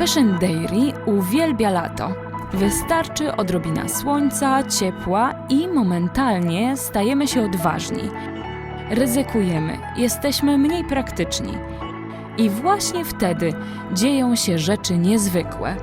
Fashion Dairy uwielbia lato. Wystarczy odrobina słońca, ciepła i momentalnie stajemy się odważni. Ryzykujemy, jesteśmy mniej praktyczni. I właśnie wtedy dzieją się rzeczy niezwykłe.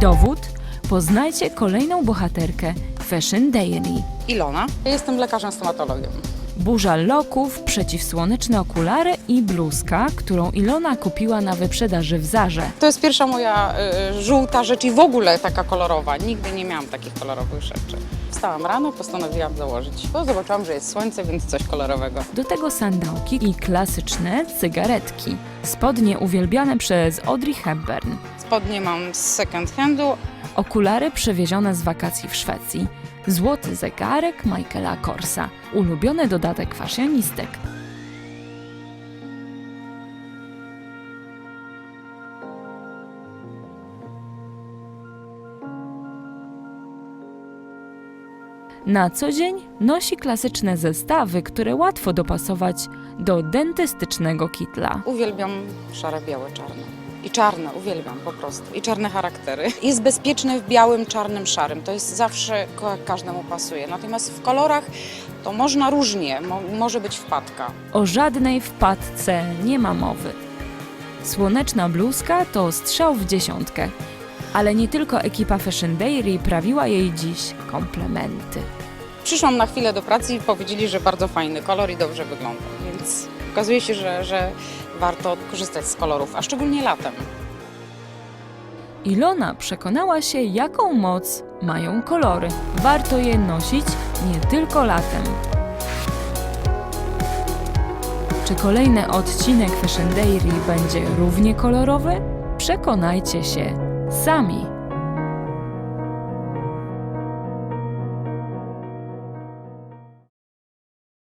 Dowód? Poznajcie kolejną bohaterkę Fashion Dairy. Ilona. Jestem lekarzem stomatologiem. Burza loków, przeciwsłoneczne okulary i bluzka, którą Ilona kupiła na wyprzedaży w Zarze. To jest pierwsza moja y, żółta rzecz i w ogóle taka kolorowa. Nigdy nie miałam takich kolorowych rzeczy. Wstałam rano, postanowiłam założyć. Bo zobaczyłam, że jest słońce, więc coś kolorowego. Do tego sandałki i klasyczne cygaretki. Spodnie uwielbiane przez Audrey Hepburn. Spodnie mam z second handu. Okulary przewiezione z wakacji w Szwecji. Złoty zegarek Michaela Korsa. Ulubiony dodatek fashionistek. Na co dzień nosi klasyczne zestawy, które łatwo dopasować do dentystycznego kitla. Uwielbiam szare, białe, czarne. I czarne, uwielbiam po prostu. I czarne charaktery. Jest bezpieczny w białym, czarnym, szarym. To jest zawsze jak każdemu pasuje. Natomiast w kolorach to można różnie. Mo- może być wpadka. O żadnej wpadce nie ma mowy. Słoneczna bluzka to strzał w dziesiątkę, ale nie tylko ekipa Fashion Dairy prawiła jej dziś komplementy. Przyszłam na chwilę do pracy i powiedzieli, że bardzo fajny kolor i dobrze wygląda. Więc okazuje się, że, że warto korzystać z kolorów, a szczególnie latem. Ilona przekonała się, jaką moc mają kolory. Warto je nosić nie tylko latem. Czy kolejny odcinek Fashion Dairy będzie równie kolorowy? Przekonajcie się sami.